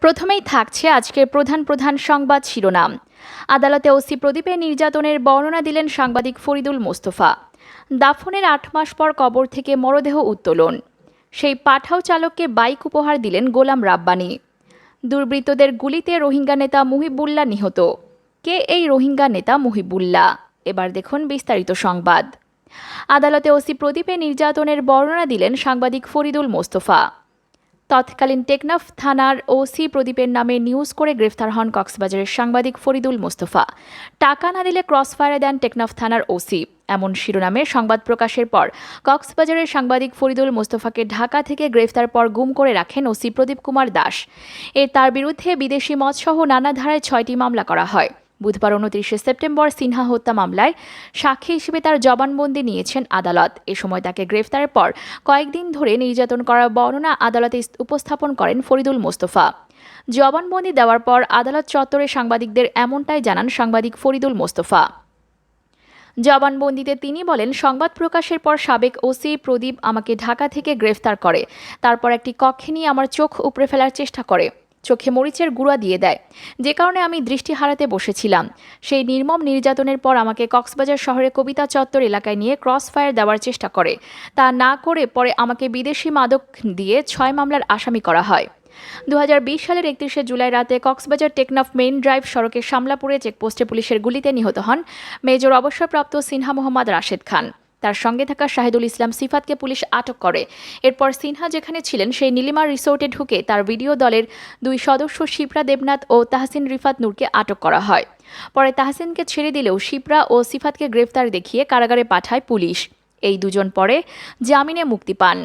প্রথমেই থাকছে আজকের প্রধান প্রধান সংবাদ শিরোনাম। আদালতে ওসি প্রদীপের নির্যাতনের বর্ণনা দিলেন সাংবাদিক ফরিদুল মোস্তফা। দাফনের আট মাস পর কবর থেকে মরদেহ উত্তোলন। সেই পাঠাও চালককে বাইক উপহার দিলেন গোলাম রাব্বানি। দুর্বৃত্তদের গুলিতে রোহিঙ্গা নেতা মুহিবুল্লাহ নিহত। কে এই রোহিঙ্গা নেতা মুহিবুল্লাহ? এবার দেখুন বিস্তারিত সংবাদ। আদালতে ওসি প্রদীপের নির্যাতনের বর্ণনা দিলেন সাংবাদিক ফরিদুল মোস্তফা। তৎকালীন টেকনাফ থানার ওসি প্রদীপের নামে নিউজ করে গ্রেফতার হন কক্সবাজারের সাংবাদিক ফরিদুল মোস্তফা। টাকা না দিলে ক্রসফায়ারে দেন টেকনাফ থানার ওসি। এমন শিরোনামে সংবাদ প্রকাশের পর কক্সবাজারের সাংবাদিক ফরিদুল মোস্তফাকে ঢাকা থেকে গ্রেফতার পর গুম করে রাখেন ওসি প্রদীপ কুমার দাস। এ তার বিরুদ্ধে বিদেশি মদসহ নানা ধারায় ছয়টি মামলা করা হয়। বুধবার উনত্রিশে সেপ্টেম্বর সিনহা হত্যা মামলায় সাক্ষী হিসেবে তার জবানবন্দি নিয়েছেন আদালত। এ সময় তাকে গ্রেফতারের পর কয়েকদিন ধরে নির্যাতন করার বর্ণনা আদালতে উপস্থাপন করেন ফরিদুল মোস্তফা। জবানবন্দি দেওয়ার পর আদালত চত্বরে সাংবাদিকদের এমনটাই জানান সাংবাদিক ফরিদুল মোস্তফা। জবানবন্দিতে তিনি বলেন, সংবাদ প্রকাশের পর সাবেক ওসি প্রদীপ আমাকে ঢাকা থেকে গ্রেফতার করে। তারপর একটি কক্ষে নিয়ে আমার চোখ উপড়ে ফেলার চেষ্টা করে। চোখে মরিচের গুঁড়া দিয়ে দেয়। যে কারণে আমি দৃষ্টি হারাতে বসেছিলাম। সেই নির্মম নির্যাতনের পর আমাকে কক্সবাজার শহরে কবিতা চত্বর এলাকায় নিয়ে ক্রস ফায়ার দেওয়ার চেষ্টা করে। তা না করে পরে আমাকে বিদেশি মাদক দিয়ে ছয় মামলার আসামি করা হয়। দুহাজার বিশ সালের একত্রিশে জুলাই রাতে কক্সবাজার টেকনাফ মেইন ড্রাইভ সড়কের শামলাপুরে চেকপোস্টে পুলিশের গুলিতে নিহত হন মেজর অবসরপ্রাপ্ত সিনহা মোহাম্মদ রাশেদ খান। তার সঙ্গে থাকা শাহিদুল ইসলাম সিফাতকে পুলিশ আটক করে। এরপর সিনহা যেখানে ছিলেন, সেই নীলিমা রিসোর্টে ঢুকে তার ভিডিও দলের দুই সদস্য শিপ্রা দেবনাথ ও তাহসিন রিফাত নূরকে আটক করা হয়। পরে তাহসিনকে ছেড়ে দিলেও শিপ্রা ও সিফাতকে গ্রেফতার দেখিয়ে কারাগারে পাঠায় পুলিশ। এই দুজন পরে জামিনে মুক্তি পান।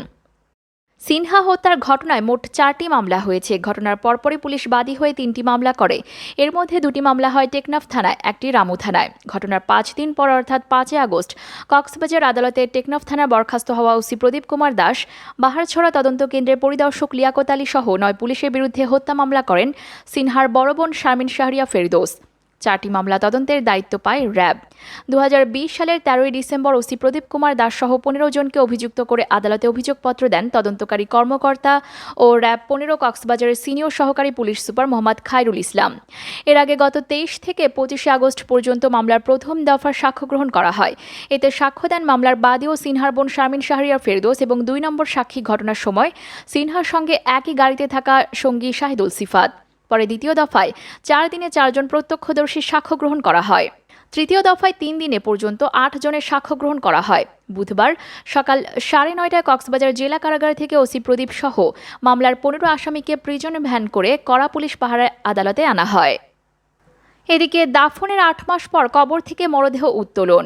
সিনহা হত্যার ঘটনায় মোট চারটি মামলা হয়েছে। ঘটনার পরপরই পুলিশ বাদী হয়ে তিনটি মামলা করে। এর মধ্যে দুটি মামলা হয় টেকনাফ থানায়, একটি রামু থানায়। ঘটনার পাঁচ দিন পর, অর্থাৎ পাঁচই আগস্ট, কক্সবাজার আদালতে টেকনাফ থানার বরখাস্ত হওয়া ওসি প্রদীপ কুমার দাস, বাহারছড়া তদন্ত কেন্দ্রের পরিদর্শক লিয়াকত আলী সহ নয় পুলিশের বিরুদ্ধে হত্যা মামলা করেন সিনহার বড় বোন শারমিন শাহরিয়া ফেরদৌস। চারটি মামলা তদন্তের দায়িত্ব পায় র্যাব। দু হাজার বিশ সালের তেরোই ডিসেম্বর ওসি প্রদীপ কুমার দাস সহ পনেরো জনকে অভিযুক্ত করে আদালতে অভিযোগপত্র দেন তদন্তকারী কর্মকর্তা ও র্যাব পনেরো কক্সবাজারের সিনিয়র সহকারী পুলিশ সুপার মোহাম্মদ খায়রুল ইসলাম। এর আগে গত তেইশ থেকে পঁচিশে আগস্ট পর্যন্ত মামলার প্রথম দফার সাক্ষ্য গ্রহণ করা হয়। এতে সাক্ষ্য দেন মামলার বাদী ও সিনহার বোন শারমিন শাহরিয়ার ফেরদোস এবং দুই নম্বর সাক্ষী ঘটনার সময় সিনহার সঙ্গে একই গাড়িতে থাকা সঙ্গী শাহিদুল সিফাত। পরে দ্বিতীয় দফায় চার দিনে চারজন প্রত্যক্ষদর্শীর সাক্ষ্য গ্রহণ করা হয়। তৃতীয় দফায় তিন দিনে পর্যন্ত আট জনের সাক্ষ্য গ্রহণ করা হয়। বুধবার সকাল সাড়ে নয়টায় কক্সবাজার জেলা কারাগার থেকে ওসি প্রদীপ সহ মামলার পনেরো আসামিকে প্রিজন ভ্যান করে কড়া পুলিশ পাহাড়ে আদালতে আনা হয়। এদিকে দাফনের আট মাস পর কবর থেকে মরদেহ উত্তোলন।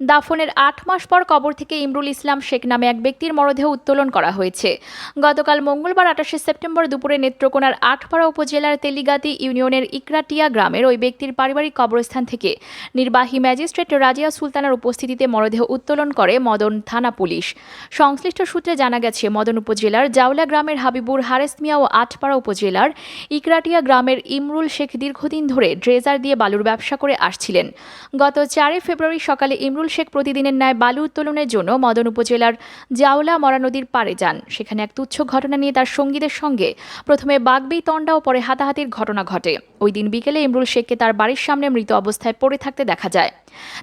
দাফনের আট মাস পর কবর থেকে ইমরুল ইসলাম শেখ নামে এক ব্যক্তির মরদেহ উত্তোলন করা হয়েছে। গতকাল মঙ্গলবার আঠাশে সেপ্টেম্বর দুপুরে নেত্রকোনার আটপাড়া উপজেলার তেলিগাতি ইউনিয়নের ইকরাটিয়া গ্রামের ওই ব্যক্তির পারিবারিক কবরস্থান থেকে নির্বাহী ম্যাজিস্ট্রেট রাজিয়া সুলতানার উপস্থিতিতে মরদেহ উত্তোলন করে মদন থানা পুলিশ। সংশ্লিষ্ট সূত্রে জানা গেছে, মদন উপজেলার জাউলা গ্রামের হাবিবুর হারেস মিয়া ও আটপাড়া উপজেলার ইকরাটিয়া গ্রামের ইমরুল শেখ দীর্ঘদিন ধরে ড্রেজার দিয়ে বালুর ব্যবসা করে আসছিলেন। গত চারই ফেব্রুয়ারি সকালে ইমরুল শেখ প্রতিদিনের ন্যায় বালু উত্তোলনের জন্য মদন উপজেলার জাওলা মরা নদীর পাড়ে যান। সেখানে এক তুচ্ছ ঘটনা নিয়ে তার সঙ্গীদের সঙ্গে প্রথমে বাগবি, তন্ডা ও পরে হাতাহাতির ঘটনা ঘটে। ওই দিন বিকেলে ইমরুল শেখকে তার বাড়ির সামনে মৃত অবস্থায় পড়ে থাকতে দেখা যায়।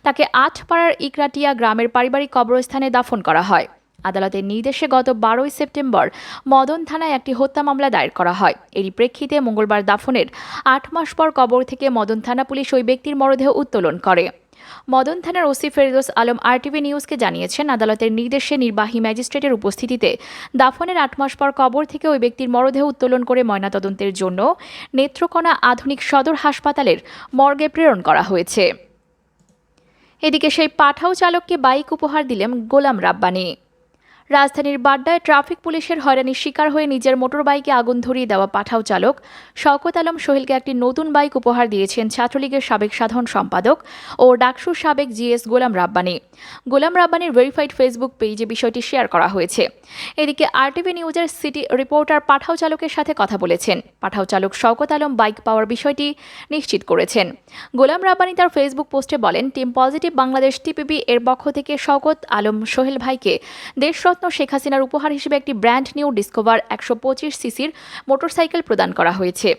তাকে আটপাড়ার ইকরাটিয়া গ্রামের পারিবারিক কবরস্থানে দাফন করা হয়। আদালতের নির্দেশে গত বারোই সেপ্টেম্বর মদন থানায় একটি হত্যা মামলা দায়ের করা হয়। এরই প্রেক্ষিতে মঙ্গলবার দাফনের আট মাস পর কবর থেকে মদন থানা পুলিশ ওই ব্যক্তির মরদেহ উত্তোলন করে। মদন থানার ওসি ফেরদোস আলম আরটিভি নিউজকে জানিয়েছেন, আদালতের নির্দেশে নির্বাহী ম্যাজিস্ট্রেটের উপস্থিতিতে দাফনের আট মাস পর কবর থেকে ওই ব্যক্তির মরদেহ উত্তোলন করে ময়নাতদন্তের জন্য নেত্রকোনা আধুনিক সদর হাসপাতালের মর্গে প্রেরণ করা হয়েছে। এদিকে সেই পাঠাও চালককে বাইক উপহার দিলেন গোলাম রাব্বানি। রাজধানীর বাড্ডায় ট্রাফিক পুলিশের হয়রানির শিকার হয়ে নিজের মোটর বাইকে আগুন ধরিয়ে দেওয়া পাঠাও চালক। শওকত আলম সোহেলকে একটি নতুন বাইক উপহার দিয়েছেন ছাত্রলীগের সাবেক সাধারণ সম্পাদক ও ডাকসুর সাবেক জিএস গোলাম রাব্বানি। গোলাম রাব্বানির ভেরিফাইড ফেসবুক পেজে বিষয়টি শেয়ার করা হয়েছে। এদিকে আরটিভি নিউজের সিটি রিপোর্টার পাঠাও চালকের সাথে কথা বলেছেন। পাঠাও চালক শওকত আলম বাইক পাওয়ার বিষয়টি নিশ্চিত করেছেন। গোলাম রাব্বানি তার ফেসবুক পোস্টে বলেন টিম পজিটিভ বাংলাদেশ টিপিবি এর পক্ষ থেকে শওকত আলম সোহেল ভাইকে দেশরত্ন দেশরত্ন শেখ হাসিনার উপহার হিসেবে একটি ব্র্যান্ড নিউ ডিসকভার একশো পঁচিশ সিসির মোটরসাইকেল প্রদান করা হয়েছে।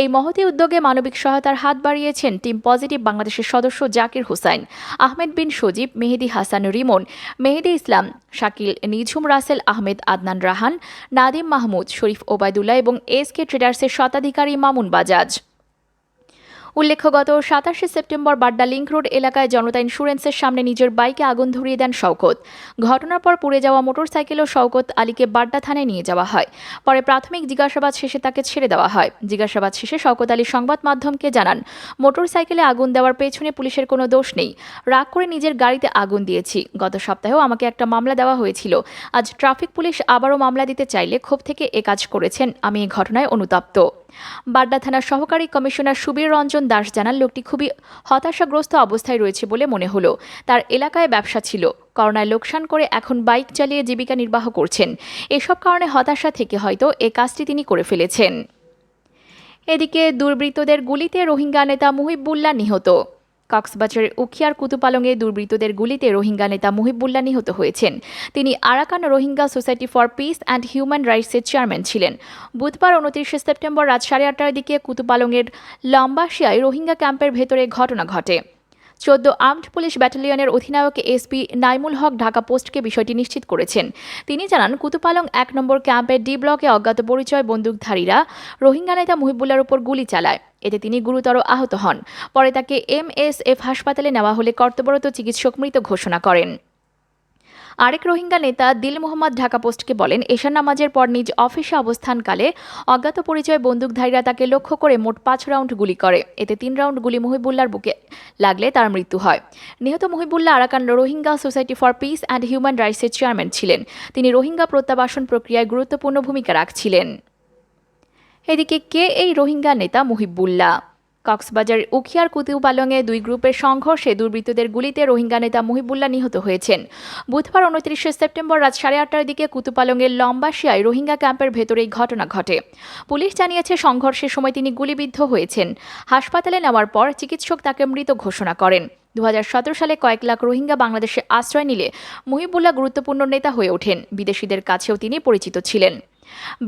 এই মহতী উদ্যোগে মানবিক সহায়তার হাত বাড়িয়েছেন টিম পজিটিভ বাংলাদেশের সদস্য জাকির হোসাইন, আহমেদ বিন সজীব, মেহেদি হাসান রিমন, মেহেদি ইসলাম, শাকিল নিঝুম রাসেল, আহমেদ আদনান রাহান, নাদিম মাহমুদ, শরীফ ওবায়দুল্লাহ এবং এস কে ট্রেডার্সের স্বত্বাধিকারী মামুন বাজাজ। উল্লেখ্য গত সাতাশে সেপ্টেম্বর বাড্ডা লিংক রোড এলাকায় জনতা ইন্স্যুরেন্সের সামনে নিজের বাইকে আগুন ধরিয়ে দেন শওকত। ঘটনার পর পুড়ে যাওয়া মোটরসাইকেলও শওকত আলীকে বাড্ডা থানায় নিয়ে যাওয়া হয়। পরে প্রাথমিক জিজ্ঞাসাবাদ শেষে তাকে ছেড়ে দেওয়া হয়। জিজ্ঞাসাবাদ শেষে শওকত আলী সংবাদ মাধ্যমকে জানান, মোটরসাইকেলে আগুন দেওয়ার পেছনে পুলিশের কোনো দোষ নেই। রাগ করে নিজের গাড়িতে আগুন দিয়েছি। গত সপ্তাহেও আমাকে একটা মামলা দেওয়া হয়েছিল। আজ ট্রাফিক পুলিশ আবারও মামলা দিতে চাইলে ক্ষোভ থেকে এ কাজ করেছেন। আমি এই ঘটনায় অনুতপ্ত। বাড্ডা থানার সহকারী কমিশনার সুবীর রঞ্জন দাস জানান, লোকটি খুবই হতাশাগ্রস্ত অবস্থায় রয়েছে বলে মনে হলো। তার এলাকায় ব্যবসা ছিল। করোনায় লোকসান করে এখন বাইক চালিয়ে জীবিকা নির্বাহ করছেন। এসব কারণে হতাশা থেকে হয়তো এ কাজটি তিনি করে ফেলেছেন। এদিকে দুর্বৃত্তদের গুলিতে রোহিঙ্গা নেতা মুহিবুল্লাহ নিহত। কক্সবাজারের উখিয়ার কুতুপালংয়ে দুর্বৃত্তদের গুলিতে রোহিঙ্গা নেতা মুহিবুল্লাহ নিহত হয়েছেন। তিনি Arakan Rohingya society for peace and human রাইটসের chairman ছিলেন। বুধবার উনত্রিশে সেপ্টেম্বর রাত সাড়ে আটটার দিকে কুতুপালংয়ের লম্বাশিয়ায় রোহিঙ্গা ক্যাম্পের ভেতরে ঘটনা ঘটে। চোদ্দ আর্মড পুলিশ ব্যাটালিয়নের অধিনায়ক এসপি নাইমুল হক ঢাকা পোস্টকে বিষয়টি নিশ্চিত করেছেন। তিনি জানান, কুতুপালং এক নম্বর ক্যাম্পের ডি ব্লকে অজ্ঞাত পরিচয় বন্দুকধারীরা রোহিঙ্গা নেতা মুহিবুল্লার উপর গুলি চালায়। এতে তিনি গুরুতর আহত হন। পরে তাকে এমএসএফ হাসপাতালে নেওয়া হলে কর্তব্যরত চিকিৎসক মৃত ঘোষণা করেন। আরেক রোহিঙ্গা নেতা দিল মোহাম্মদ ঢাকা পোস্টকে বলেন, এশার নামাজের পর নিজ অফিসে অবস্থানকালে অজ্ঞাত পরিচয় বন্দুকধারীরা তাকে লক্ষ্য করে মোট পাঁচ রাউন্ড গুলি করে। এতে তিন রাউন্ড গুলি মহিবুল্লার বুকে লাগলে তার মৃত্যু হয়। নিহত Mohibullah Arakan Rohingya society for peace and human রাইটসের chairman ছিলেন। তিনি রোহিঙ্গা প্রত্যাবাসন প্রক্রিয়ায় গুরুত্বপূর্ণ ভূমিকা রাখছিলেন। এদিকে কে এই রোহিঙ্গা নেতা? মুহিবুল্লাহ। কক্সবাজারের উখিয়ার কুতুপালংয়ে দুই গ্রুপের সংঘর্ষে দুর্বৃত্তদের গুলিতে রোহিঙ্গা নেতা মুহিবুল্লাহ নিহত হয়েছেন। বুধবার উনত্রিশে সেপ্টেম্বর রাত সাড়ে আটটার দিকে কুতুপালংয়ের লম্বাশিয়ায় রোহিঙ্গা ক্যাম্পের ভেতরে এই ঘটনা ঘটে। পুলিশ জানিয়েছে, সংঘর্ষের সময় তিনি গুলিবিদ্ধ হয়েছেন। হাসপাতালে নেওয়ার পর চিকিৎসক তাকে মৃত ঘোষণা করেন। দু হাজার সতেরো সালে কয়েক লাখ রোহিঙ্গা বাংলাদেশে আশ্রয় নিলে মুহিবুল্লাহ গুরুত্বপূর্ণ নেতা হয়ে ওঠেন। বিদেশিদের কাছেও তিনি পরিচিত ছিলেন।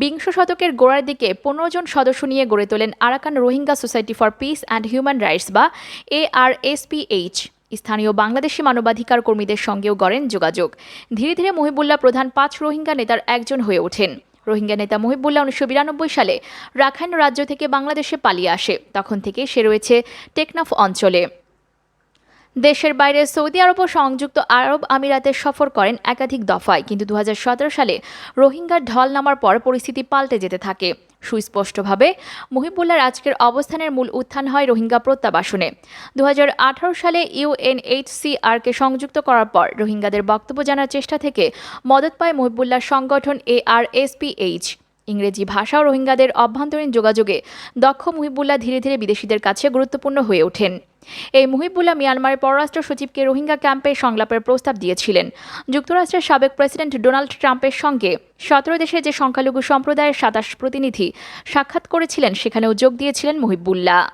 বিংশ শতকের গোড়ার দিকে পনেরো জন সদস্য নিয়ে গড়ে তোলেন Arakan Rohingya society for peace and human rights বা এ আর এসপিএইচ স্থানীয় বাংলাদেশি মানবাধিকার কর্মীদের সঙ্গেও গড়েন যোগাযোগ। ধীরে ধীরে মহিবুল্লাহ প্রধান পাঁচ রোহিঙ্গা নেতার একজন হয়ে ওঠেন। রোহিঙ্গা নেতা মহিবুল্লাহ উনিশশো বিরানব্বই সালে রাখাইন রাজ্য থেকে বাংলাদেশে পালিয়ে আসে। তখন থেকে সে রয়েছে টেকনাফ অঞ্চলে। দেশের বাইরে সৌদি আরব ও সংযুক্ত আরব আমিরাতে সফর করেন একাধিক দফায়, কিন্তু দু হাজার সতেরো সালে রোহিঙ্গার ঢল নামার পর পরিস্থিতি পাল্টে যেতে থাকে। সুস্পষ্টভাবে, মুহিবুল্লাহর আজকের অবস্থানের মূল উত্থান হয় রোহিঙ্গা প্রত্যাবাসনে। দু হাজার আঠারো সালে ইউএনএইচসিআরকে সংযুক্ত করার পর রোহিঙ্গাদের বক্তব্য জানার চেষ্টা থেকে মদত পায় মুহিবুল্লাহর সংগঠন এআরএসপিএইচ ইংরেজি ভাষা ও রোহিঙ্গাদের অভ্যন্তরীণ যোগাযোগে দক্ষ মুহিবুল্লাহ ধীরে ধীরে বিদেশিদের কাছে গুরুত্বপূর্ণ হয়ে ওঠেন। এই মুহিবুল্লাহ মিয়ানমারের পররাষ্ট্র সচিবকে রোহিঙ্গা ক্যাম্পে সংলাপের প্রস্তাব দিয়েছিলেন। যুক্তরাষ্ট্রের সাবেক প্রেসিডেন্ট ডোনাল্ড ট্রাম্পের সঙ্গে সতেরো দেশে যে সংখ্যালঘু সম্প্রদায়ের সাতাশ প্রতিনিধি সাক্ষাৎ করেছিলেন, সেখানেও যোগ দিয়েছিলেন মুহিবুল্লাহ।